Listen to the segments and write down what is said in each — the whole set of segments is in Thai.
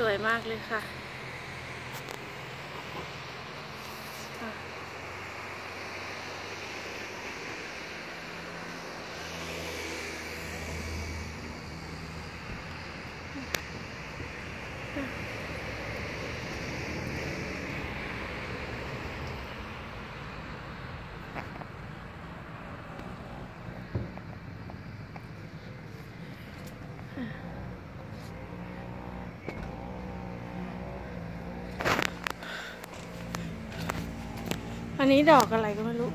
สวยมากเลยค่ะค่ะ นี้ดอกอะไรก็ไม่รู้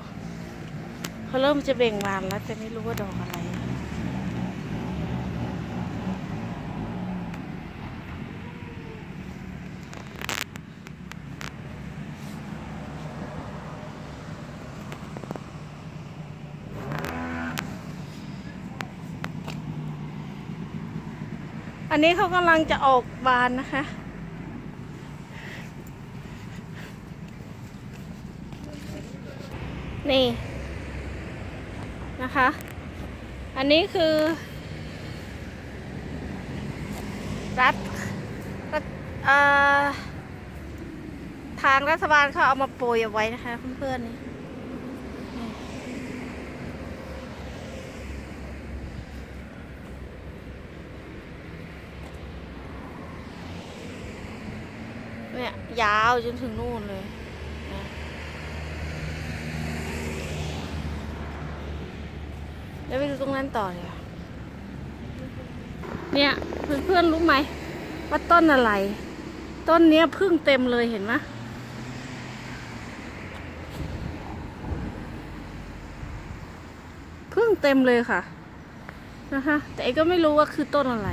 เขาเริ่มจะเบ่งบานแล้ว แต่ไม่รู้ว่าดอกอะไร อันนี้เขากำลังจะออกบานนะคะ นี่นะคะ อันนี้คือ รัฐทางรัฐบาลเขาเอามาโปรยเอาไว้นะคะเพื่อนๆนี่เนี่ยยาวจนถึงนู่นเลยนะ เดี๋ยวไปดูตรงนั้นต่อเลยเนี่ยเพื่อนๆรู้ไหมว่าต้นอะไร ต้นเนี้ยพึ่งเต็มเลยเห็นไหมพึ่งเต็มเลยค่ะนะคะแต่เอก็ไม่รู้ว่าคือต้นอะไร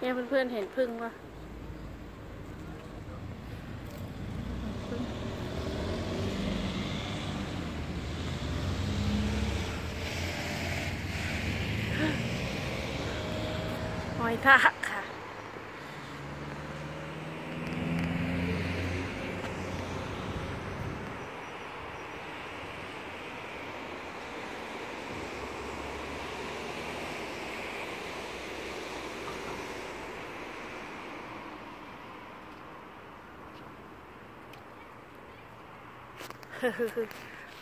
เนี่ยเพื่อนๆเห็นพึ่งปะหอยทากค่ะ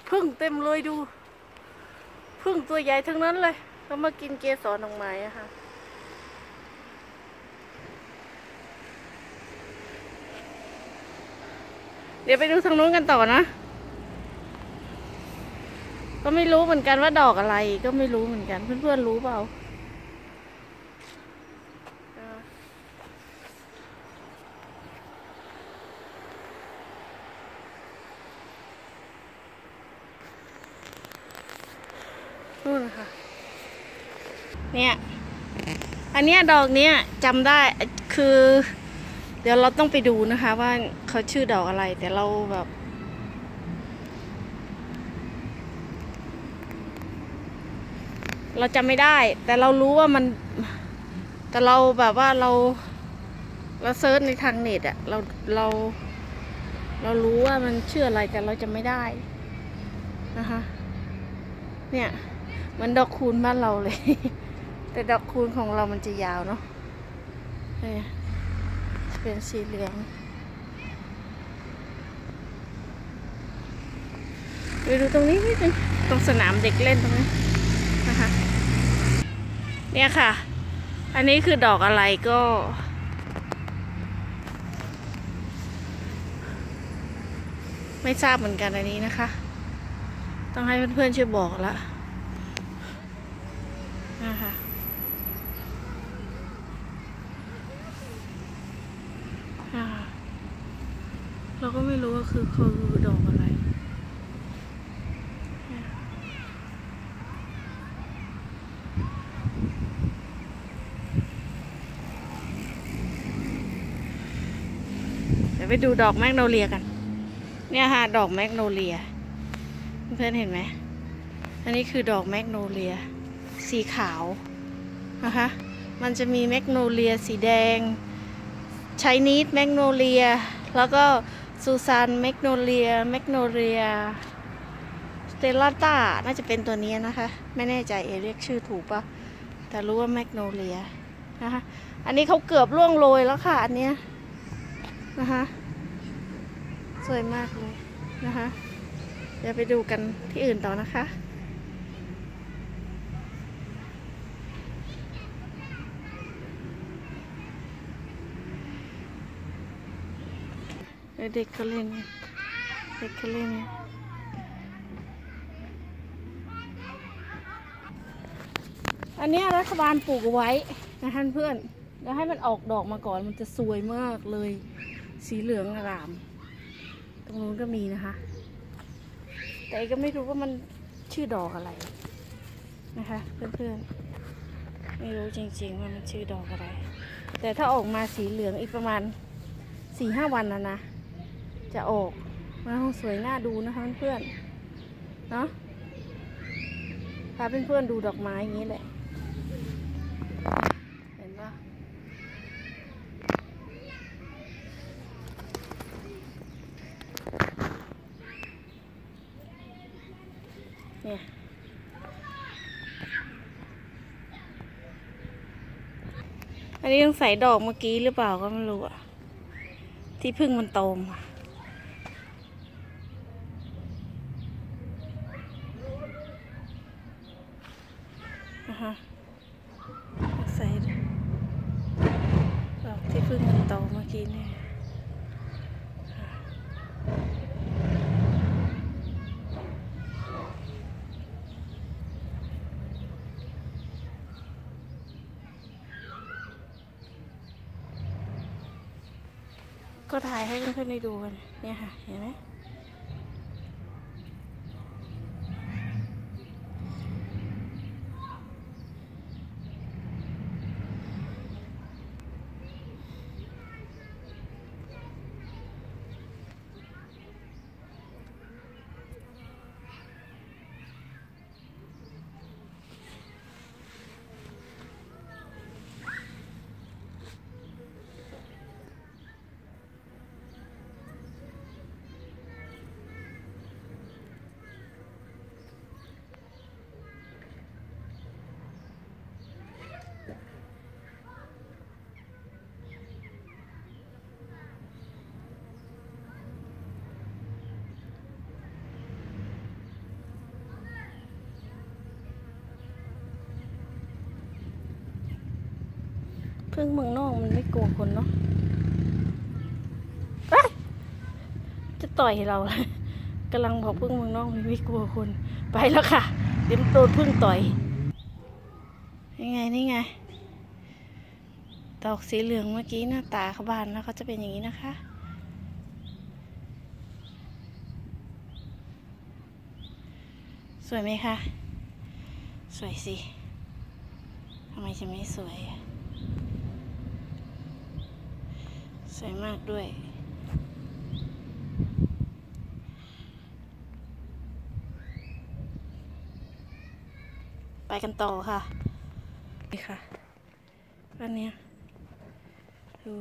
พึ่งเต็มเลยดู พึ่งตัวใหญ่ทั้งนั้นเลยเขามากินเกสรดอกไม้อะค่ะเดี๋ยวไปดูทางนู้นกันต่อนะ ก็ไม่รู้เหมือนกันว่าดอกอะไร ก็ไม่รู้เหมือนกัน เพื่อนๆรู้เปล่าเออ นู่นค่ะ เนี่ย อันเนี้ยดอกเนี้ยจำได้คือ เดี๋ยวเราต้องไปดูนะคะว่าเขาชื่อดอกอะไร แต่เราแบบเราจำไม่ได้ แต่เรารู้ว่ามัน แต่เราแบบว่าเรา เราเซิร์ชในทางเน็ตอะเราเรา เรารู้ว่ามันชื่ออะไรแต่เราจะไม่ได้นะคะเนี่ยเหมันดอกคูณบ้านเราเลย แต่ดอกคูณของเรามันจะยาวเนาะเป็นสีเหลืองไปดูตรงนี้นิดนึงตรงสนามเด็กเล่นตรงนี้นะคะ เนี่ยค่ะ อันนี้คือดอกอะไรก็ ไม่ทราบเหมือนกันอันนี้นะคะ ต้องให้เพื่อนๆช่วยบอกละนะคะอ่าเราก็ไม่รู้ว่า คือดอกอะไรเดี๋ยวไปดูดอกแมกโนเลียกัน เนี่ยค่ะดอกแมกโนเลีย เพื่อนเห็นไหม อันนี้คือดอกแมกโนเลีย สีขาวนะคะ มันจะมีแมกโนเลียสีแดงชายนีดแมกโนเลีย แล้วก็ ซูซานแมกโนเลียแมกโนเลียสเตลลาต้าน่าจะเป็นตัวนี้นะคะ ไม่แน่ใจเอเรียกชื่อถูกปะแต่รู้ว่าแมกโนเลียนะคะอันนี้เขาเกือบล่วงโรยแล้วค่ะ อันเนี้ยนะคะสวยมากเลยนะคะเดี๋ยวไปดูกันที่อื่นต่อนะคะ เด็กเขาเล่นเด็กเขาเล่นอันนี้รัฐบาลปลูกเอาไว้นะคะเพื่อน แล้วให้มันออกดอกมาก่อนมันจะสวยมากเลย สีเหลืองอร่าม ตรงนู้นก็มีนะคะ แต่ก็ไม่รู้ว่ามันชื่อดอกอะไรนะคะ เพื่อนๆ ไม่รู้จริงๆว่ามันชื่อดอกอะไร แต่ถ้าออกมาสีเหลืองอีกประมาณสี่ห้าวันนะนะ จะออกมาคงสวยน่าดูนะคะเพื่อนๆเนาะพาเพื่อนๆดูดอกไม้อย่างนี้แหละ เห็นปะเนี่ยอันนี้ต้องใส่ดอกเมื่อกี้หรือเปล่าก็ไม่รู้อะที่พึ่งมันโตมา นะคะใส่ดอกที่เพิ่งมันโตเมื่อกี้เนี่ย ก็ถ่ายให้เพื่อนๆได้ดูกันเนี่ยค่ะ เห็นไหม พึ่งเมืองนอกมันไม่กลัวคนเนาะจะต่อยเราเลยกำลังบอกพึ่งเมืองนอกมันไม่กลัวคน ไปแล้วค่ะ เดี๋ยวมันโดนพึ่งต่อยนี่ไงนี่ไงดอกสีเหลืองเมื่อกี้หน้าตาเขาบานแล้วเขาจะเป็นอย่างนี้นะคะสวยไหมคะ สวยสิ ทำไมจะไม่สวยอะ สวยมากด้วย ไปกันต่อค่ะ นี่ค่ะ อันเนี้ยดู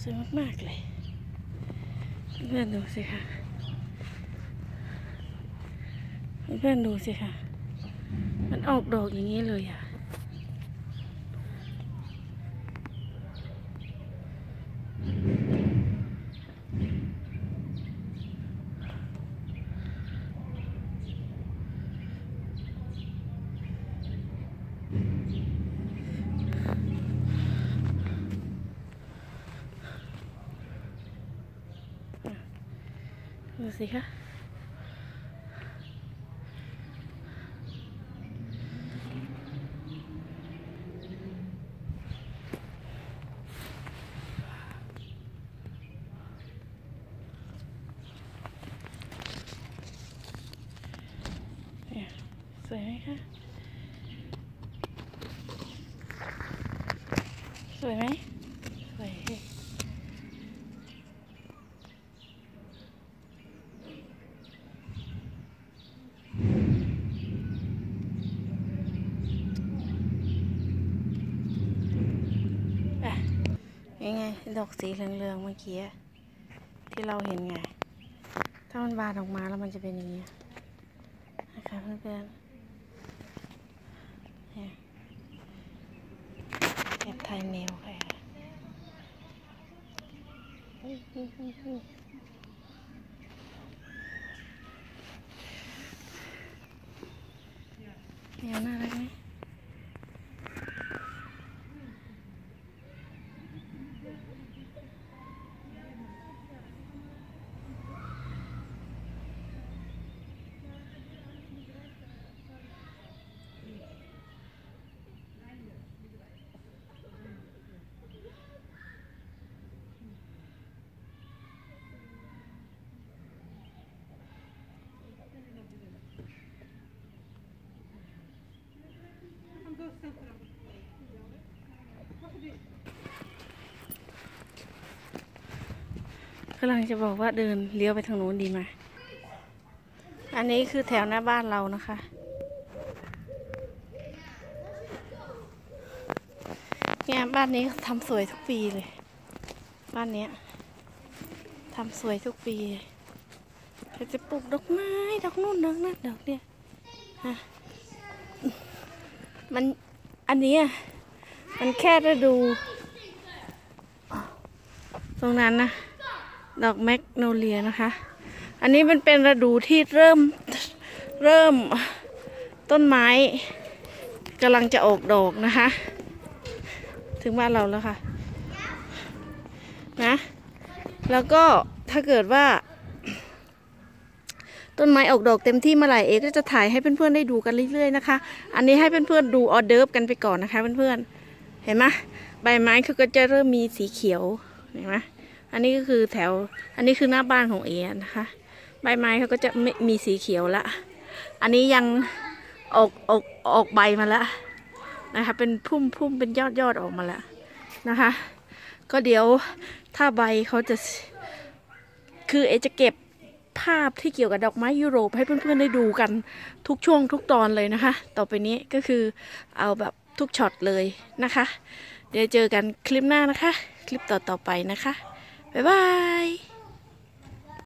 สวยมากๆเลยเพื่อนดูสิค่ะเพื่อนดูสิค่ะ มันออกดอกอย่างนี้เลยอะ Vamos dejar. There. So. So. ดอกสีเหลืองๆเมื่อกี้ที่เราเห็นไง ถ้ามันบานออกมาแล้วมันจะเป็นอย่างนี้นะคะเพื่อนๆเนี่ยแอบถ่ายแนวค่ะแนวน่ารักไหม กำลังจะบอกว่าเดินเลี้ยวไปทางโน้นดีไหม อันนี้คือแถวหน้าบ้านเรานะคะ เนี่ยบ้านนี้ทำสวยทุกปีเลย บ้านเนี้ยทำสวยทุกปีเขาจะปลูกดอกไม้ ดอกนู่นดอกนั่นดอกเนี่ยฮะ มันอันนี้มันแค่ฤดู ตรงนั้นนะ ดอกแมกโนเลียนะคะ อันนี้มันเป็นฤดูที่เริ่มเริ่มต้นไม้กำลังจะออกดอกนะคะ ถึงบ้านเราแล้วค่ะ นะ แล้วก็ถ้าเกิดว่า ต้นไม้ออกดอกเต็มที่เมื่อไหร่เอก็จะถ่ายให้เพื่อนๆได้ดูกันเรื่อยๆนะคะ อันนี้ให้เพื่อนๆดูออเดิร์ฟกันไปก่อนนะคะเพื่อนๆ เห็นไหมใบไม้เขาก็จะเริ่มมีสีเขียว เห็นไหมอันนี้ก็คือแถว อันนี้คือหน้าบ้านของเอนะคะ ใบไม้เขาก็จะไม่มีสีเขียวละ อันนี้ยังออกออกออกใบมาแล้วนะคะ เป็นพุ่มพุ่มเป็นยอดยอดออกมาแล้วนะคะ ก็เดี๋ยวถ้าใบเขาจะ คือเอจะเก็บ ภาพที่เกี่ยวกับดอกไม้ยุโรปให้เพื่อนๆได้ดูกันทุกช่วงทุกตอนเลยนะคะ ต่อไปนี้ก็คือเอาแบบทุกช็อตเลยนะคะ เดี๋ยวเจอกันคลิปหน้านะคะ คลิปต่อๆไปนะคะ บ๊ายบาย